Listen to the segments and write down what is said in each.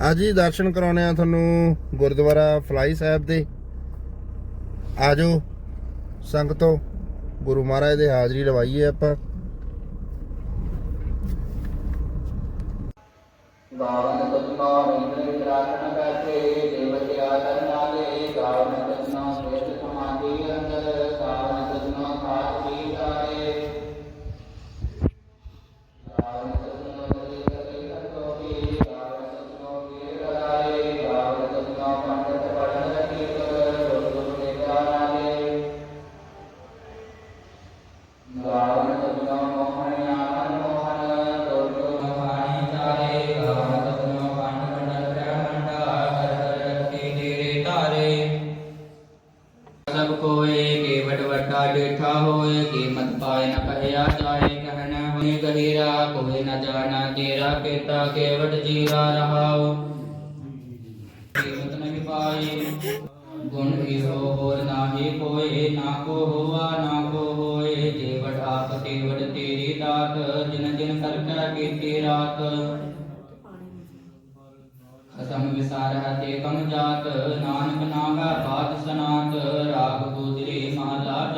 ਅੱਜ ਹੀ ਦਰਸ਼ਨ ਕਰਾਉਣੇ ਆ ਤੁਹਾਨੂੰ ਗੁਰਦੁਆਰਾ ਫਲਾਈ ਸਾਹਿਬ ਦੇ। ਆਜੋ, ਸੰਗਤੋ, ਗੁਰੂ ਮਹਾਰਾਜ ਦੇ ਹਾਜ਼ਰੀ ਲਵਾਈਏ ਆਪਾਂ। ਗਾਵਨ ਤਤਨਾ ਇੰਦਰ ਪ੍ਰਾਰਥਨਾ ਕਰਕੇ ਦੇਵਤੇ ਆਦਰ ਨਾਲੇ ਗਾਵਨ ਵਟਾ ਡੇਠਾ ਹੋਏ ਕੀਮਤ ਪਾਏ ਨ ਕਹਿਆ ਜਾਏ, ਕਹਿਣਾ ਹੋਏ ਗਹੀਰਾ, ਕੋਈ ਨ ਜਾਣਾ ਤੇਰਾ ਕੀਤਾ ਕੇਵਟ ਜੀਵਾ ਰਹਾਉ। ਕੀਮਤ ਨਹੀਂ ਪਾਈ ਗੁਣ ਇਹੋ ਹੋਰ ਨਾਹੀ ਕੋਏ ਨਾ ਕੋ ਹੋਆ, ਨਾ ਕੋ ਹੋਏ ਜੀਵਟ ਆਪ ਤੇਵਟ ਤੇਰੀ ਦਾਤ, ਜਿਨ ਜਿਨ ਕਰਕਾ ਕੀਤੀ ਰਾਤ। ਖਸਮ ਵਿਸਾਰ ਤੇ ਕਮ ਜਾਤ, ਨਾਨਕ ਨਾਗਾ ਬਾਤ ਸਨਾਤ, ਰਾਗ ਗੁਜਰੀ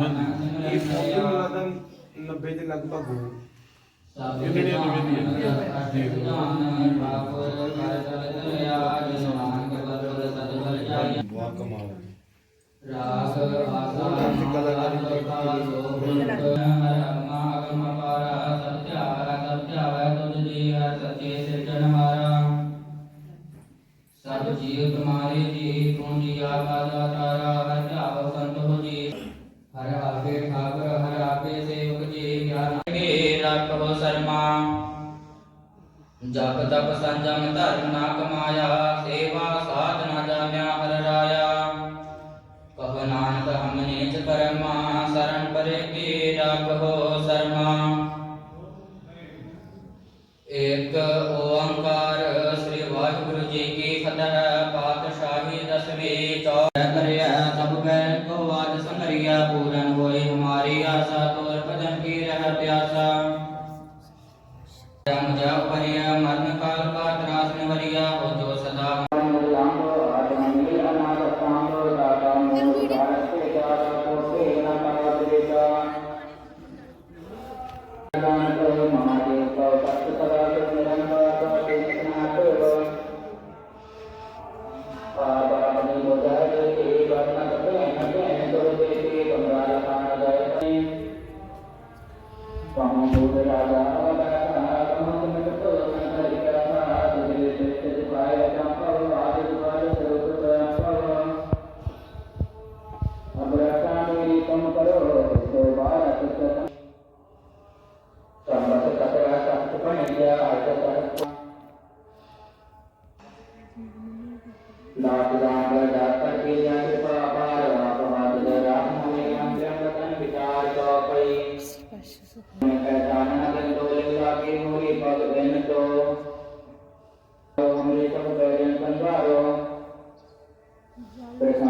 ਇਹ ਸਿਮਰਨ ਫੋਟੋ ਭਇਆ ਲੱਗਦਾ 90 ਦੇ ਲਗਭਗ ਹੋ ਸਭ ਇਹ ਜਿਹੜੀਆਂ ਨਿਵੇਦੀਆਂ ਨੇ। ਜਾਨ ਠਾਕੁਰ ਕਰ ਤਲ ਤਲਿਆ ਜਿਨ ਨਾਨਕ ਬਦਲ ਸਤਿ ਜਾਈ ਵਾਹ ਕਮਾਲ ਹੈ ਰਾਸ ਆਸਾ ਕਲਾਕਾਰੀ ਕਰਤਾ ਜੋ ਬੁਲਕ ਹਰਮਾ ਅਗਮ ਪਾਰਾ ਸਤਿਆਵੈ ਸਤਿਆਵੈ ਤੁਝ ਜੀ ਹੈ ਸਚੇ ਸਿਰਜਣ ਹਾਰਾ ਸਭ ਜੀਵ ਤੁਮਾਰੇ ਜੀ ਤੂੰ ਜੀਆ ਕਾ ਦਾਤਾਰਾ ਹਰ ਧਿਆਵ ਸੰਤ ਹੋ ਜੀ ਹਰ ਆਪੇ ਠਾਕੁਰ, ਹਰ ਆਪੇ ਸੇਵਕ ਜੀ ਗਿਆਨ ਕੇ ਰੱਖੋ ਸਰਮਾ। ਜਪ ਤਪ ਸੰਜਮ ਧਰਮ ਨਾ ਕਮਾਇਆ, ਸੇਵਾ ਸਾਧਨਾ ਜਾਣਿਆ ਰਹਿ ਪਿਆਸਾ ਜਮ ਜਾ ਪਰਿਆ ਮਰਨ ਕਾਲ ਕਾ ਤਰਾਸ ਨਿਵਰਿਆ ਹੋ ਜੋ ਸਦਾ ਨਾਥ ਰਾਮ ਰਾਜਾ ਕੇ ਜਾਂ ਪਈ ਮੈਂ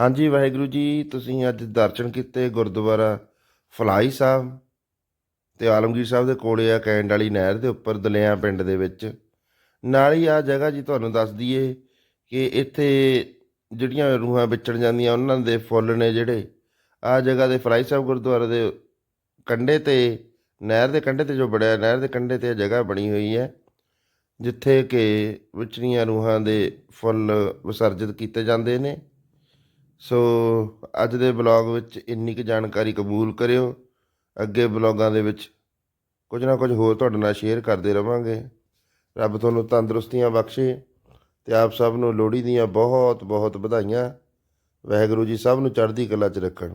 ਹਾਂਜੀ, ਵਾਹਿਗੁਰੂ ਜੀ, ਤੁਸੀਂ ਅੱਜ ਦਰਸ਼ਨ ਕੀਤੇ ਗੁਰਦੁਆਰਾ ਫਲਾਈ ਸਾਹਿਬ ਤੇ ਆਲਮਗੀਰ ਸਾਹਿਬ ਦੇ ਕੋਲੇ ਆ ਕੈਂਡ ਵਾਲੀ ਨਹਿਰ ਦੇ ਉੱਪਰ, ਦਲਿਆਂ ਪਿੰਡ ਦੇ ਵਿੱਚ। ਨਾਲ ਹੀ ਆ ਜਗ੍ਹਾ ਜੀ ਤੁਹਾਨੂੰ ਦੱਸ ਦਈਏ ਕਿ ਇੱਥੇ ਜਿਹੜੀਆਂ ਰੂਹਾਂ ਵਿਚੜ ਜਾਂਦੀਆਂ, ਉਹਨਾਂ ਦੇ ਫੁੱਲ ਨੇ ਜਿਹੜੇ। ਆ ਜਗ੍ਹਾ ਦੇ ਫਰਾਈ ਸਾਹਿਬ ਗੁਰਦੁਆਰੇ ਦੇ ਕੰਢੇ ਤੇ, ਨਹਿਰ ਦੇ ਕੰਢੇ ਤੇ ਜੋ ਬੜਿਆ ਨਹਿਰ ਦੇ ਕੰਢੇ ਤੇ ਇਹ ਜਗ੍ਹਾ ਬਣੀ ਹੋਈ ਹੈ, ਜਿੱਥੇ ਕਿ ਵਿਚਰੀਆਂ ਰੂਹਾਂ ਦੇ ਫੁੱਲ ਵਿਸਰਜਿਤ ਕੀਤੇ ਜਾਂਦੇ ਨੇ। ਸੋ ਅੱਜ ਦੇ ਬਲੌਗ ਵਿੱਚ ਇੰਨੀ ਕੁ ਜਾਣਕਾਰੀ ਕਬੂਲ ਕਰਿਓ। ਅੱਗੇ ਬਲੌਗਾਂ ਦੇ ਵਿੱਚ ਕੁਝ ਨਾ ਕੁਝ ਹੋਰ ਤੁਹਾਡੇ ਨਾਲ ਸ਼ੇਅਰ ਕਰਦੇ ਰਵਾਂਗੇ। ਰੱਬ ਤੁਹਾਨੂੰ ਤੰਦਰੁਸਤੀਆਂ ਬਖਸ਼ੇ ਤੇ ਆਪ ਸਭ ਨੂੰ ਲੋਹੜੀ ਦੀਆਂ ਬਹੁਤ ਬਹੁਤ ਵਧਾਈਆਂ। ਵਾਹਿਗੁਰੂ ਜੀ ਸਭ ਨੂੰ ਚੜ੍ਹਦੀ ਕਲਾ 'ਚ ਰੱਖਣ।